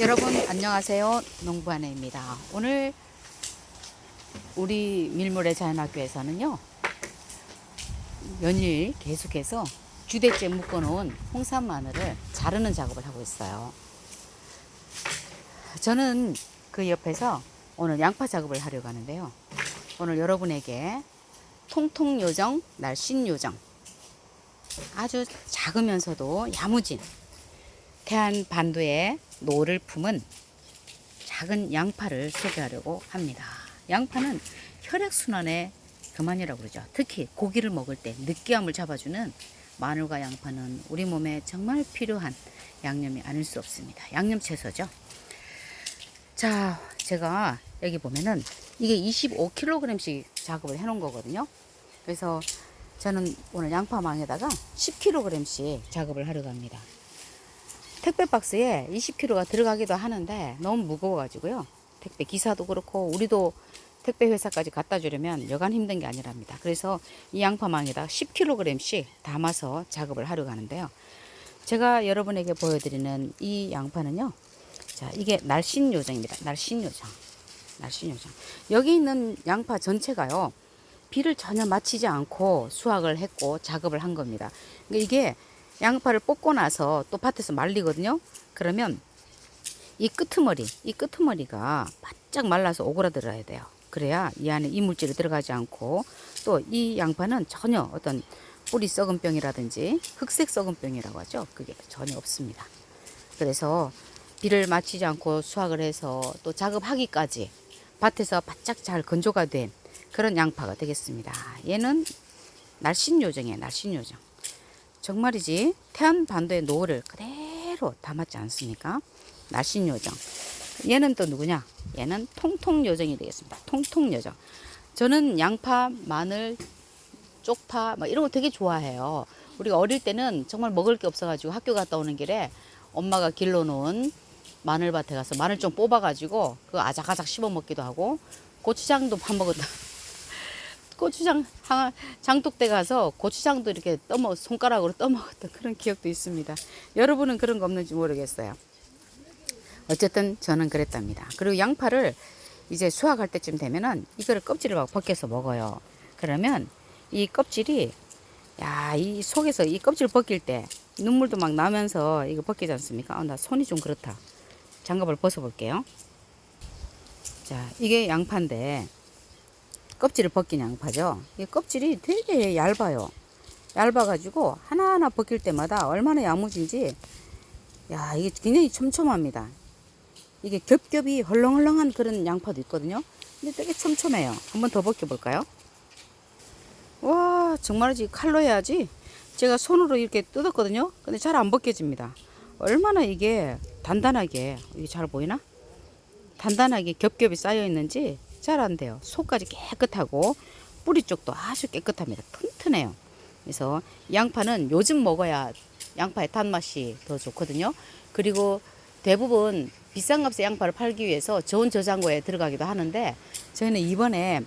여러분 안녕하세요. 농부아내입니다. 오늘 우리 밀물의 자연학교에서는요 연일 계속해서 주대째 묶어놓은 홍삼 마늘을 자르는 작업을 하고 있어요. 저는 그 옆에서 오늘 양파 작업을 하려고 하는데요. 오늘 여러분에게 통통 요정 날씬 요정 아주 작으면서도 야무진 태안 반도의 노를 품은 작은 양파를 소개하려고 합니다. 양파는 혈액순환의 그만이라고 그러죠. 특히 고기를 먹을 때 느끼함을 잡아주는 마늘과 양파는 우리 몸에 정말 필요한 양념이 아닐 수 없습니다. 양념 채소죠. 자, 제가 여기 보면은 이게 25kg씩 작업을 해 놓은 거거든요. 그래서 저는 오늘 양파망에다가 10kg씩 작업을 하러 갑니다. 택배 박스에 20kg가 들어가기도 하는데 너무 무거워가지고요. 택배 기사도 그렇고 우리도 택배 회사까지 갖다 주려면 여간 힘든 게 아니랍니다. 그래서 이 양파망에다 10kg씩 담아서 작업을 하려 가는데요. 제가 여러분에게 보여드리는 이 양파는요. 자, 이게 날씬 요정입니다. 날씬 요정. 날씬 요정. 여기 있는 양파 전체가요. 비를 전혀 맞히지 않고 수확을 했고 작업을 한 겁니다. 그러니까 이게 양파를 뽑고 나서 또 밭에서 말리거든요. 그러면 이 끄트머리, 이 끄트머리가 바짝 말라서 오그라들어야 돼요. 그래야 이 안에 이물질이 들어가지 않고 또 이 양파는 전혀 어떤 뿌리 썩은 병이라든지 흑색 썩은 병이라고 하죠. 그게 전혀 없습니다. 그래서 비를 맞히지 않고 수확을 해서 또 작업하기까지 밭에서 바짝 잘 건조가 된 그런 양파가 되겠습니다. 얘는 날씬 요정이에요. 날씬 요정. 정말이지 태안 반도의 노를 그대로 담았지 않습니까? 날씬 요정. 얘는 또 누구냐? 얘는 통통 요정이 되겠습니다. 통통 요정. 저는 양파, 마늘, 쪽파 막 이런 거 되게 좋아해요. 우리가 어릴 때는 정말 먹을 게 없어가지고 학교 갔다 오는 길에 엄마가 길러놓은 마늘밭에 가서 마늘 좀 뽑아가지고 그 아작아작 씹어 먹기도 하고 고추장도 밥 먹었다. 고추장 하- 장독대 가서 고추장도 이렇게 떠먹 손가락으로 떠먹었던 그런 기억도 있습니다. 여러분은 그런 거 없는지 모르겠어요. 어쨌든 저는 그랬답니다. 그리고 양파를 이제 수확할 때쯤 되면은 이거를 껍질을 막 벗겨서 먹어요. 그러면 이 껍질이 야, 이 속에서 이 껍질 벗길 때 눈물도 막 나면서 이거 벗기지 않습니까? 아, 나 손이 좀 그렇다. 장갑을 벗어 볼게요. 자, 이게 양파인데 껍질을 벗긴 양파죠. 이 껍질이 되게 얇아요. 얇아가지고 하나하나 벗길 때마다 얼마나 야무진지, 야, 이게 굉장히 촘촘합니다. 이게 겹겹이 헐렁헐렁한 그런 양파도 있거든요. 근데 되게 촘촘해요. 한번 더 벗겨볼까요? 와, 정말이지 칼로 해야지. 제가 손으로 이렇게 뜯었거든요. 근데 잘 안 벗겨집니다. 얼마나 이게 단단하게, 이게 잘 보이나? 단단하게 겹겹이 쌓여 있는지 돼요. 속까지 깨끗하고 뿌리 쪽도 아주 깨끗합니다. 튼튼해요. 그래서 양파는 요즘 먹어야 양파의 단맛이 더 좋거든요. 그리고 대부분 비싼 값의 양파를 팔기 위해서 좋은 저장고에 들어가기도 하는데 저희는 이번에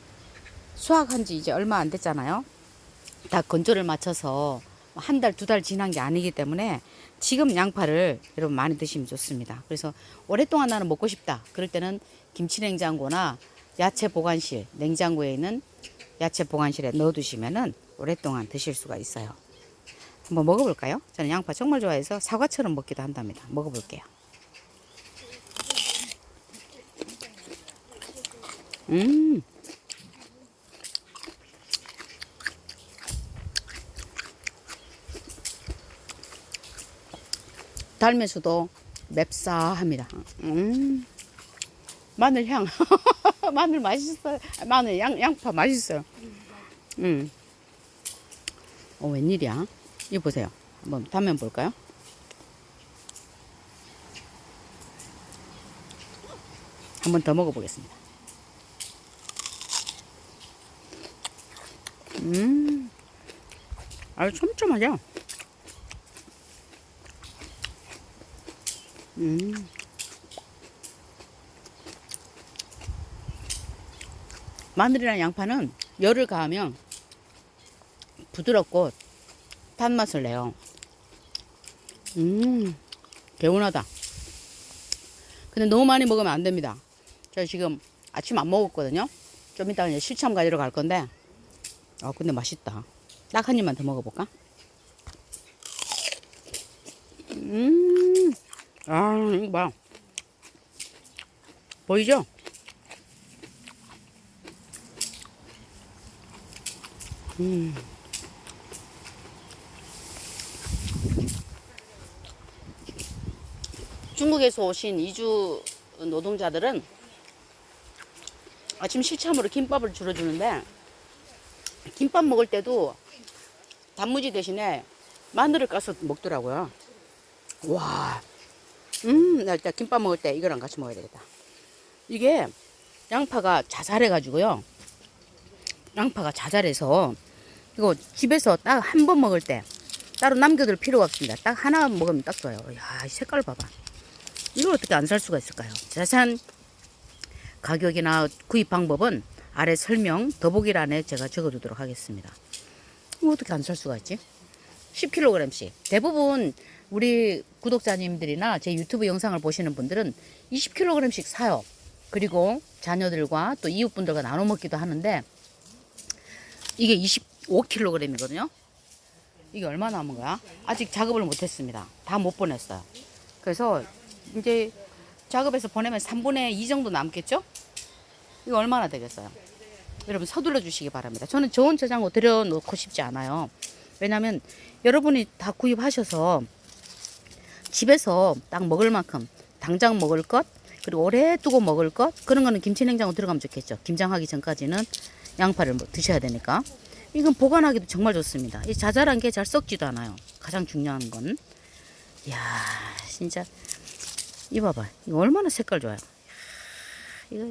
수확한 지 이제 얼마 안 됐잖아요. 다 건조를 맞춰서 한 달, 두 달 지난 게 아니기 때문에 지금 양파를 여러분 많이 드시면 좋습니다. 그래서 오랫동안 나는 먹고 싶다. 그럴 때는 김치 냉장고나 야채 보관실, 냉장고에 있는 야채 보관실에 넣어 두시면은 오랫동안 드실 수가 있어요. 한번 먹어볼까요? 저는 양파 정말 좋아해서 사과처럼 먹기도 한답니다. 먹어볼게요. 음, 달면서도 맵싸합니다. 음, 마늘 향, 마늘 맛있어요. 마늘 양 양파 맛있어요. 음, 어 웬일이야? 이거 보세요. 한번 단면 볼까요? 한 번 더 먹어보겠습니다. 음, 아주 촘촘하죠? 음. 마늘이랑 양파는 열을 가하면 부드럽고 단맛을 내요. 음, 개운하다. 근데 너무 많이 먹으면 안 됩니다. 저 지금 아침 안 먹었거든요. 좀 이따 이제 실참 가지러 갈 건데. 아, 근데 맛있다. 딱 한 입만 더 먹어볼까? 음, 아, 이거 봐. 보이죠? 음. 중국에서 오신 이주 노동자들은 아침 실참으로 김밥을 주로 주는데 김밥 먹을 때도 단무지 대신에 마늘을 까서 먹더라고요. 와, 음, 나 일단 김밥 먹을 때 이거랑 같이 먹어야 되겠다. 이게 양파가 자잘해가지고요. 양파가 자잘해서 이거 집에서 딱 한 번 먹을 때 따로 남겨둘 필요가 없습니다. 딱 하나 먹으면 딱 좋아요. 야, 이 색깔 봐봐. 이걸 어떻게 안 살 수가 있을까요? 자세한 가격이나 구입 방법은 아래 설명 더보기란에 제가 적어두도록 하겠습니다. 어떻게 안 살 수가 있지? 10kg씩. 대부분 우리 구독자님들이나 제 유튜브 영상을 보시는 분들은 20kg씩 사요. 그리고 자녀들과 또 이웃분들과 나눠 먹기도 하는데 이게 25kg이거든요. 이게 얼마 남은 거야? 아직 작업을 못 했습니다. 다 못 보냈어요. 그래서 이제 작업해서 보내면 3분의 2 정도 남겠죠? 이거 얼마나 되겠어요? 여러분 서둘러 주시기 바랍니다. 저는 좋은 저장고 들여놓고 싶지 않아요. 왜냐면 여러분이 다 구입하셔서 집에서 딱 먹을 만큼 당장 먹을 것 그리고 오래 두고 먹을 것 그런 거는 김치 냉장고 들어가면 좋겠죠. 김장하기 전까지는 양파를 뭐 드셔야 되니까 이건 보관하기도 정말 좋습니다. 이 자잘한 게 잘 썩지도 않아요. 가장 중요한 건. 이야 진짜 이거 봐봐. 이거 얼마나 색깔 좋아요. 이거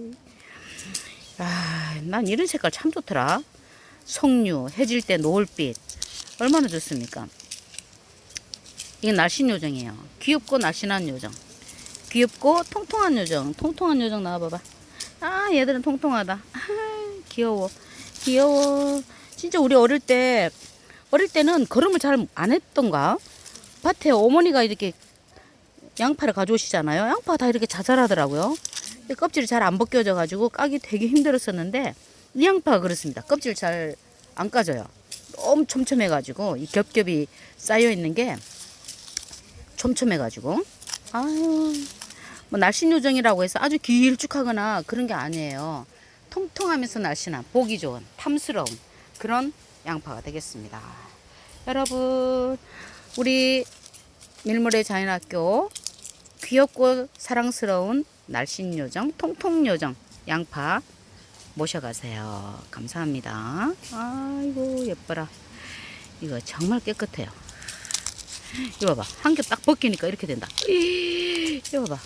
아, 난 이런 색깔 참 좋더라. 석류, 해질 때 노을빛. 얼마나 좋습니까? 이게 날씬 요정이에요. 귀엽고 날씬한 요정. 귀엽고 통통한 요정. 통통한 요정 나와봐봐. 아, 얘들은 통통하다. 아, 귀여워. 귀여워. 진짜 우리 어릴 때, 어릴 때는 걸음을 잘 안 했던가? 밭에 어머니가 이렇게 양파를 가져오시잖아요. 양파가 다 이렇게 자잘하더라고요. 껍질이 잘 안 벗겨져 가지고 까기 되게 힘들었었는데 이 양파가 그렇습니다. 껍질 잘 안 까져요. 너무 촘촘해 가지고 이 겹겹이 쌓여 있는 게 촘촘해 가지고 아유 뭐 날씬 요정이라고 해서 아주 길쭉하거나 그런 게 아니에요. 통통하면서 날씬한 보기 좋은 탐스러운 그런 양파가 되겠습니다. 여러분 우리 밀물의 자연학교 귀엽고 사랑스러운 날씬 요정, 통통 요정, 양파 모셔가세요. 감사합니다. 아이고 예뻐라. 이거 정말 깨끗해요. 이거 봐. 한겹딱 벗기니까 이렇게 된다. 이거 봐.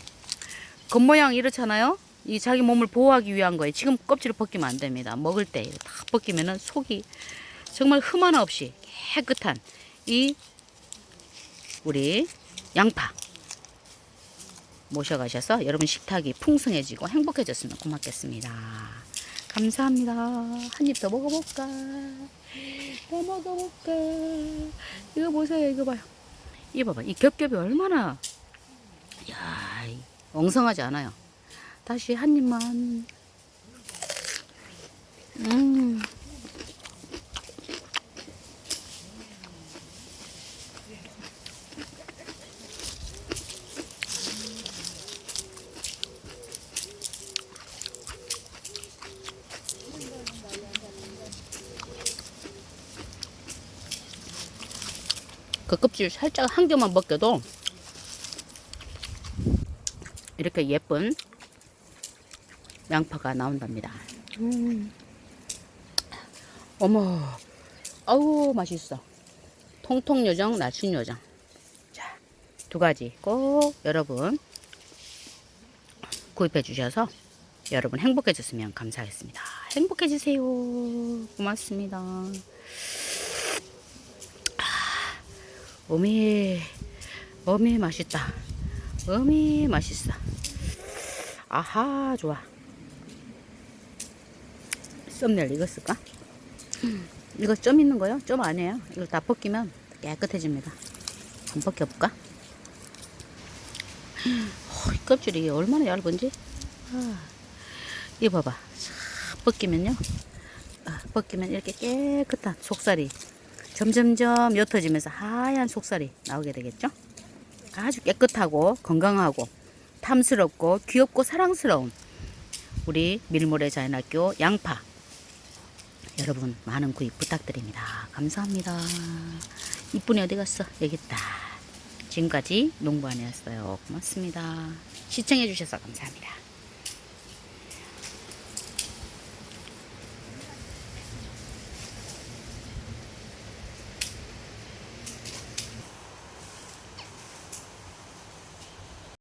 겉모양 이렇잖아요. 이 자기 몸을 보호하기 위한 거예요. 지금 껍질을 벗기면 안 됩니다. 먹을 때 다 벗기면은 속이 정말 흠 하나 없이 깨끗한 이 우리 양파 모셔가셔서 여러분 식탁이 풍성해지고 행복해졌으면 고맙겠습니다. 감사합니다. 한 입 더 먹어볼까? 더 먹어볼까? 이거 보세요. 이거 봐요. 이거 봐봐. 이 겹겹이 얼마나 야 이- 엉성하지 않아요. 다시 한 입만. 음. 그 껍질 살짝 한 개만 벗겨도 이렇게 예쁜 양파가 나온답니다. 음. 어머, 아우 맛있어. 통통 요정, 날씬 요정. 자, 두 가지 꼭 여러분 구입해 주셔서 여러분 행복해졌으면 감사하겠습니다. 행복해지세요. 고맙습니다. 어미, 어미 맛있다. 어미 맛있어. 아하, 좋아. 썸네일 이거 쓸까? 이거 점 있는 거요? 점 아니에요. 이거 다 벗기면 깨끗해집니다. 한번 벗겨볼까? 이 껍질이 얼마나 얇은지. 아, 이거 봐봐. 싹 벗기면요. 아, 벗기면 이렇게 깨끗한 속살이 점점점 옅어지면서 하얀 속살이 나오게 되겠죠. 아주 깨끗하고 건강하고 탐스럽고 귀엽고 사랑스러운 우리 밀모래 자연학교 양파 여러분 많은 구입 부탁드립니다. 감사합니다. 이쁜이 어디 갔어? 여기 있다. 지금까지 농부안이었어요. 고맙습니다. 시청해 주셔서 감사합니다.